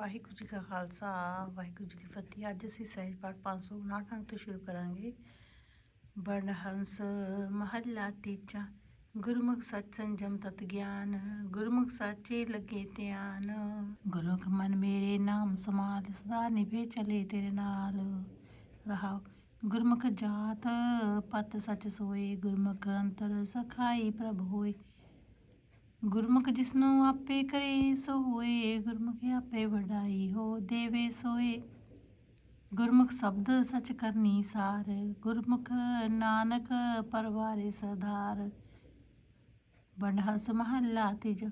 ਵਾਹਿਗੁਰੂ ਜੀ ਕਾ ਖਾਲਸਾ, ਵਾਹਿਗੁਰੂ ਜੀ ਕੀ ਫਤਿਹ। ਅੱਜ ਅਸੀਂ ਸਹਿਜ ਪਾਠ 559 ਅੰਕ ਤੋਂ ਸ਼ੁਰੂ ਕਰਾਂਗੇ। ਬਣ ਮਹੱਲਾ ਤੀਜਾ, ਗੁਰਮੁਖ ਸਤ ਸੰਜਮ ਤਤ ਗਿਆਨ, ਗੁਰਮੁਖ ਸਾਚੇ ਲੱਗੇ ਧਿਆਨ। ਗੁਰਮੁਖ ਮਨ ਮੇਰੇ ਨਾਮ ਸਮਾਲ ਸਦਾ ਨਿਭੇ ਚਲੇ ਤੇਰੇ ਨਾਲ। ਰਹਾ ਗੁਰਮੁਖ ਜਾਤ ਪਤ ਸਚ ਸੋਏ, ਗੁਰਮੁਖ ਅੰਤਰ ਸਖਾਈ ਪ੍ਰਭ ਹੋਏ। ਗੁਰਮੁਖ ਜਿਸਨੂੰ ਆਪੇ ਕਰੇ, ਸੋ ਹੋਏ, ਗੁਰਮੁਖ ਆਪੇ ਵਡਾਈ ਹੋ ਦੇਵੇ ਸੋਏ। ਗੁਰਮੁਖ ਸ਼ਬਦ ਸਚ ਕਰਨੀ ਸਾਰ, ਗੁਰਮੁਖ ਨਾਨਕ ਪਰਵਾਰੇ ਸਦਾਰ ਬੰਡਹਸ ਮਹੱਲਾ ਤਿਜ,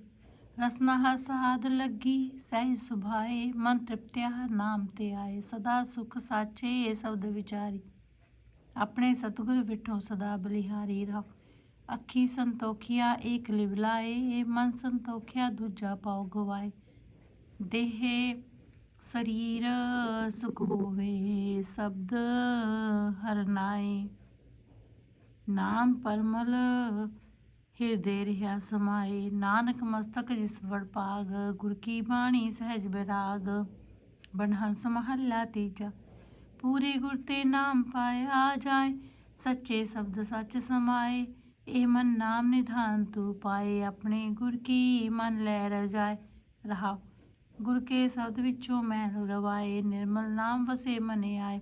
ਰਸਨਾ ਹਸਾਦ ਲੱਗੀ ਸਹਿ ਸੁਭਾਏ, ਮਨ ਤ੍ਰਿਪਤਿਆ, ਨਾਮ ਤੇ ਆਏ, ਸਦਾ ਸੁਖ ਸਾਚੇ ਸ਼ਬਦ ਵਿਚਾਰੀ। ਆਪਣੇ ਸਤਿਗੁਰ ਵਿਠੋ ਸਦਾ ਬਲਿਹਾਰੀ ਰਹਾ ਅੱਖੀ ਸੰਤੋਖਿਆ, ਏਕ ਲਿਵਲਾਏ ਮਨ ਸੰਤੋਖਿਆ, ਦੂਜਾ ਪਾਉ ਗਵਾਏ। ਦੇਹ ਸਰੀਰ ਸੁਖ ਹੋਵੇ, ਸ਼ਬਦ ਹਰਨਾਏ ਨਾਮ ਪਰਮਲ ਹਿਰਦੇ ਰਿਹਾ ਸਮਾਏ। ਨਾਨਕ ਮਸਤਕ ਜਿਸ ਵੜ ਪਾਗ ਗੁਰ ਕੀ ਬਾਣੀ ਸਹਿਜ ਬਿਰਾਗ। ਬਨਹੰਸ ਮਹੱਲਾ ਤੀਜਾ, ਪੂਰੇ ਗੁਰ ਤੇ ਨਾਮ ਪਾਇਆ ਜਾਏ, ਸੱਚੇ ਸ਼ਬਦ ਸੱਚ ਸਮਾਏ। ਇਹ ਮਨ ਨਾਮ ਨਿਧਾਨ ਤੂ ਪਾਏ, ਆਪਣੇ ਗੁਰ ਕੀ ਮਨ ਲੈ ਰਜਾਏ। ਰਹਾ ਗੁਰ ਕੇ ਸ਼ਬਦ ਵਿੱਚੋਂ ਮੈਂ ਗਵਾਏ, ਨਿਰਮਲ ਨਾਮ ਵਸੇ ਮਨੇ ਆਏ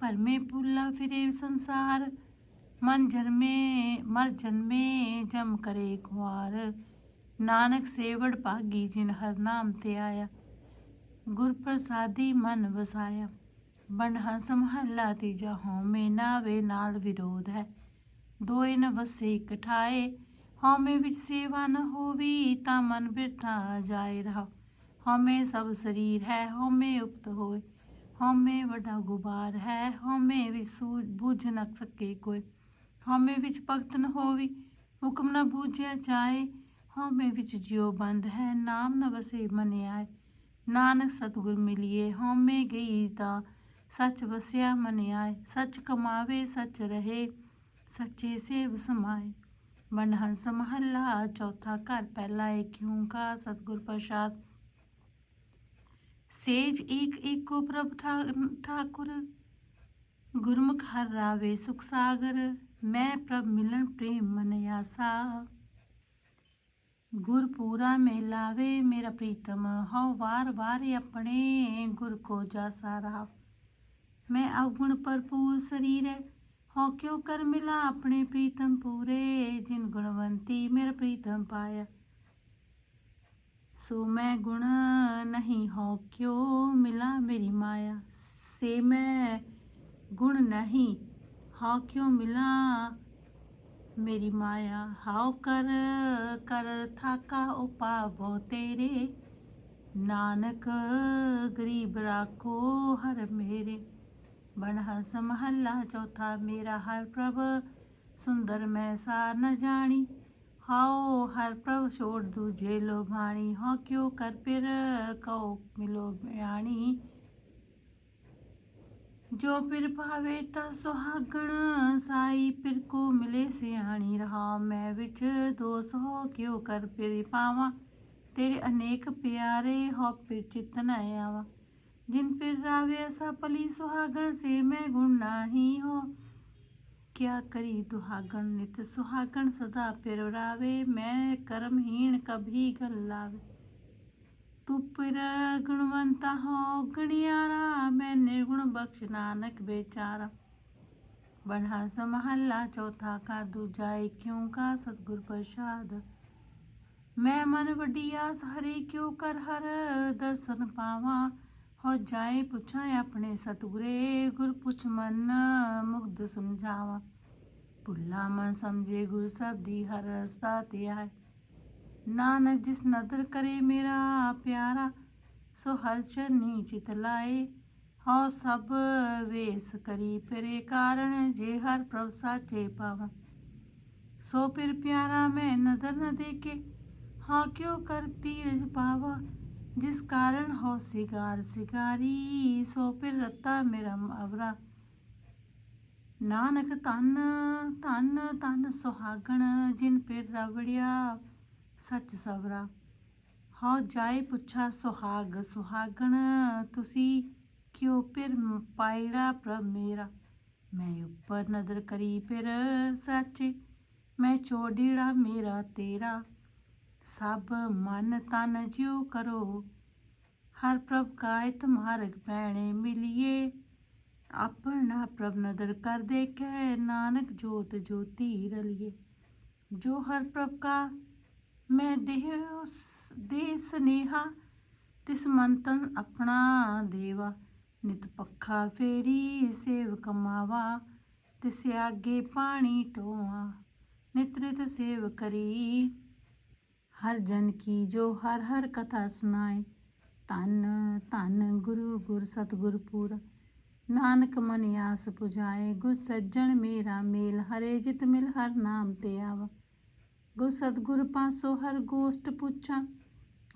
ਭਰਮੇ ਪੁੱਲਾ ਫਿਰੇ ਸੰਸਾਰ, ਮਨ ਜਨਮੇ ਮਰ ਜਨਮੇ ਜਮ ਕਰੇ ਖੁਆਰ ਨਾਨਕ ਸੇਵੜ ਭਾਗੀ ਜਿਨ ਹਰ ਨਾਮ ਤੇ ਆਇਆ, ਗੁਰ ਪ੍ਰਸਾਦੀ ਮਨ ਵਸਾਇਆ। ਬਣਹੰਸ ਮਹੱਲਾ ਤੀਜਾ ਹਉਮੈ, ਨਾਵੇ ਨਾਲ ਵਿਰੋਧ ਹੈ। ਦੋਏ ਨ ਵਸੇ ਇਕਠਾਏ, ਹਉਮੈ ਵਿੱਚ ਸੇਵਾ ਨ ਹੋਵੀ ਤਾਂ ਮਨ ਬਿਰਥਾ ਜਾਏ ਰਹਾ ਹਉਮੈ ਸਭ ਸਰੀਰ ਹੈ, ਹਉਮੈ ਉਪਤ ਹੋਏ। ਹਉਮੈ ਵੱਡਾ ਗੁਬਾਰ ਹੈ, ਹਉਮੈ ਵਿੱਚ ਸੂਝ ਬੁਝ ਨ ਸਕੇ ਕੋਈ। ਹਉਮੈ ਵਿੱਚ ਭਗਤ ਨ ਹੋਵੀ, ਹੁਕਮ ਨ ਬੂਝਿਆ ਜਾਏ। ਹਉਮੈ ਵਿੱਚ ਜਿਉ ਬੰਦ ਹੈ, ਨਾਮ ਨ ਵਸੇ ਮਨ ਆਏ ਨਾਨਕ ਸਤਿਗੁਰ ਮਿਲਿਏ, ਹਉਮੈ ਗਈ ਤਾਂ ਸੱਚ ਵਸਿਆ ਮਨ ਆਏ ਸੱਚ ਕਮਾਵੇ, ਸੱਚ ਰਹੇ। ਸੱਚੇ ਸੇਵ ਸਮਾਏ। ਮਨਹੰਸ ਮਹੱਲਾ ਚੌਥਾ ਘਰ ਪਹਿਲਾ ਏਕ ਓੰਕਾਰ ਸਤਿਗੁਰ ਪ੍ਰਸਾਦ। ਸੇਜ ਏਕ ਏਕੋ ਪ੍ਰਭ ਠਾ- ਠਾਕੁਰ, ਗੁਰਮੁਖ ਹਰ ਰਾਵੇ ਸੁਖ ਸਾਗਰ, ਮੈਂ ਪ੍ਰਭ ਮਿਲਨ ਪ੍ਰੇਮ ਮਨ ਆਸਾ। ਗੁਰ ਪੂਰਾ ਮੇ ਲਾਵੇ, ਮੇਰਾ ਪ੍ਰੀਤਮ ਹਉ ਵਾਰ ਵਾਰ ਆਪਣੇ, ਗੁਰ ਕੋ ਜਾ ਸਾਰਾ ਮੈਂ ਅਵਗੁਣ ਭਰਪੂਰ ਸਰੀਰ ਹੈ ਹੋ ਕਿਉ ਕਰ ਮਿਲਾ ਆਪਣੇ ਪ੍ਰੀਤਮ ਪੂਰੇ, ਜਿਨ ਗੁਣਵੰਤੀ ਮੇਰਾ ਪ੍ਰੀਤਮ ਪਾਇਆ। ਸੋ ਮੈਂ ਗੁਣ ਨਹੀਂ ਹੋ ਕਿਉ ਮਿਲਾ ਮੇਰੀ ਮਾਇਆ। ਸੇ ਮੈਂ ਗੁਣ ਨਹੀਂ ਹੋ ਕਿਉ ਮਿਲਾ ਮੇਰੀ ਮਾਇਆ। ਹਾਉ ਕਰ ਕਰ ਥਾਕਾ ਉਪਾਵੋ ਤੇਰੇ। ਨਾਨਕ, ਗਰੀਬ ਰਾਖੋ ਹਰ ਮੇਰੇ। ਬਣਹਸ ਮਹੱਲਾ ਚੌਥਾ, ਮੇਰਾ ਹਰ ਪ੍ਰਭ, ਸੁੰਦਰ ਮੈਂ ਸਾਰ ਨ ਜਾਣੀ। ਹਾਓ ਹਰ ਪ੍ਰਭ ਛੋੜ ਦੂਜੇ ਲੋਭਾਣੀ ਹਾਂ ਕਿਉ ਕਰ ਪਿਰ ਕਉ ਮਿਲੋ ਬਿਆਣੀ। ਜੋ ਪਿਰ ਭਾਵੇ ਤਾ ਸੁਹਾਗਣ, ਸਾਈ ਪਿਰ ਕੋ ਮਿਲੇ ਸਿਆਣੀ ਰਹਾ ਮੈਂ ਵਿੱਚ ਦੋਸ ਹੋ ਕਿਉ ਕਰ ਪਿਰ ਪਾਵਾਂ, ਤੇਰੇ ਅਨੇਕ ਪਿਆਰੇ ਹੋ ਪਿਰ ਚਿਤ ਆਵਾ। जिन फिर रावे ऐसा पली सुहागण से मैं गुण नाही हो क्या करी दुहागण नित सुहागण सदा फिर रावे मैं कर्महीन कभी गल लावे तू फिर गुणवंता हो गणियारा मैं निर्गुण बख्श नानक बेचारा बनहास महल्ला चौथा का दूजा क्यों का सतगुर प्रसाद मैं मन वड्डी आस हरे क्यों कर हर दर्शन पावा ਹੋ ਜਾਏ ਪੁੱਛਾਂ ਆਪਣੇ ਸਤਿਗੁਰੇ ਗੁਰ ਪੁੱਛ ਮਨ ਮੁਗਧ ਸਮਝਾਵਾ। ਭੁੱਲਾ ਮਨ ਸਮਝੇ ਗੁਰ ਸਬਦੀ ਹਰ ਰਸਤਾ ਤੇ ਆਏ। ਨਾਨਕ ਜਿਸ ਨਦਰ ਕਰੇ ਮੇਰਾ ਪਿਆਰਾ, ਸੋ ਹਰ ਚਰਨੀ ਚਿਤ ਲਾਏ। ਹਉ ਸਭ ਵੇਸ ਕਰੀ ਫਿਰੇ ਕਾਰਨ, ਜੇ ਹਰ ਪ੍ਰਭ ਸਾਚੇ ਪਾਵਾ। ਸੋ ਫਿਰ ਪਿਆਰਾ ਮੈਂ ਨਦਰ ਨ ਦੇਖੇ, ਹਾਂ ਕਿਉ ਕਰ ਤੀਰਜ ਪਾਵਾ? ਜਿਸ ਕਾਰਨ ਹੋ ਸਿਗਾਰ, ਸਿਗਾਰੀ, ਸੋ ਫਿਰ ਰਤਾ ਮੇਰਾ ਅਵਰਾ ਨਾਨਕ ਤਨ ਤਨ ਤਨ ਸੁਹਾਗਣ, ਜਿਨ ਫਿਰ ਰਵੜਿਆ ਸੱਚ ਸਵਰਾ। ਹਉ ਜਾਏ ਪੁੱਛਾ ਸੁਹਾਗ, ਸੁਹਾਗਣ, ਤੁਸੀਂ ਕਿਉ ਫਿਰ ਪਾਇੜਾ ਪ੍ਰਭ ਮੇਰਾ? ਮੈਂ ਉੱਪਰ ਨਦਰ ਕਰੀ ਫਿਰ ਸੱਚ, ਮੈਂ ਚੋੜੀੜਾ ਮੇਰਾ ਤੇਰਾ। ਸਭ ਮਨ ਤਨ ਜਿਉ ਕਰੋ। ਹਰ ਪ੍ਰਭ ਕਾਇ ਮਾਰਗ ਭੈਣੇ ਮਿਲਿਏ। ਆਪਣਾ ਪ੍ਰਭ ਨਦਰ ਕਰ ਦੇਖੈ, ਨਾਨਕ ਜੋਤ ਜੋਤੀ ਰਲਿਏ। ਜੋ ਹਰ ਪ੍ਰਭ ਕਾ, ਮੈਂ ਦੇਹ ਦੇ ਸਨੇਹਾ, ਤਿਸ ਮੰਤਨ ਆਪਣਾ ਦੇਵਾ। ਨਿਤ ਪੱਖਾ ਫੇਰੀ ਸੇਵ ਕਮਾਵਾ ਤਿਸ ਆਗੇ ਪਾਣੀ ਟੋਆ ਨਿਤ ਸੇਵ ਕਰੀ। ਹਰ ਜਨ ਕੀ ਜੋ ਹਰ ਹਰ ਕਥਾ ਸੁਣਾਏ। ਧੰਨ ਧੰਨ ਗੁਰੂ ਗੁਰ ਸਤਿਗੁਰ ਪੂਰਾ। ਨਾਨਕ ਮਨ ਆਸ ਪੁਜਾਏ, ਗੁਰ ਸੱਜਣ ਮੇਰਾ ਮੇਲ, ਹਰੇ ਜਿਤ ਮਿਲ ਹਰ ਨਾਮ ਤੇ ਆਵਾ। ਗੁਰ ਸਤਿਗੁਰ ਪਾਸੋ ਹਰ ਗੋਸ਼ਟ ਪੁੱਛਾਂ,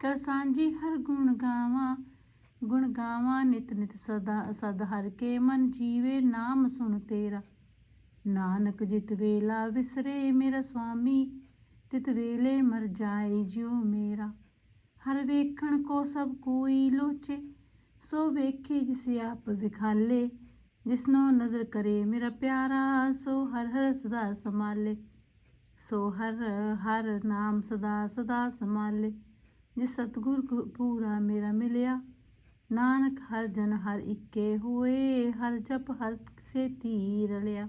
ਕਰ ਸਾਂਝੀ ਹਰ ਗੁਣ ਗਾਵਾਂ। ਗੁਣ ਗਾਵਾਂ ਨਿਤ ਨਿਤ ਸਦਾ ਸਦ ਹਰ ਕੇ ਮਨ ਜੀਵੇ ਨਾਮ ਸੁਣ ਤੇਰਾ। ਨਾਨਕ ਜਿਤ ਵੇਲਾ ਵਿਸਰੇ ਮੇਰਾ ਸੁਆਮੀ ਤਿਤ ਵੇਲੇ ਮਰ ਜਾਏ ਜਿਉ ਮੇਰਾ। ਹਰ ਵੇਖਣ ਕੋ ਸਭ ਕੋਈ ਲੋਚੇ, ਸੋ ਵੇਖੇ ਜਿਸ ਆਪ ਵਿਖਾਲੇ। ਜਿਸਨੋ ਨਦਰ ਕਰੇ ਮੇਰਾ ਪਿਆਰਾ, ਸੋ ਹਰ ਹਰ ਸਦਾ ਸਮਾਲੇ ਸੋ ਹਰ ਹਰ ਨਾਮ ਸਦਾ ਸਦਾ ਸਮਾਲੇ ਜਿਸ ਸਤਗੁਰ ਪੂਰਾ ਮੇਰਾ ਮਿਲਿਆ। ਨਾਨਕ ਹਰ ਜਨ ਹਰ ਇੱਕੇ ਹੋਏ, ਹਰ ਜਪ ਹਰ ਸੇ ਧੀਰ ਲਿਆ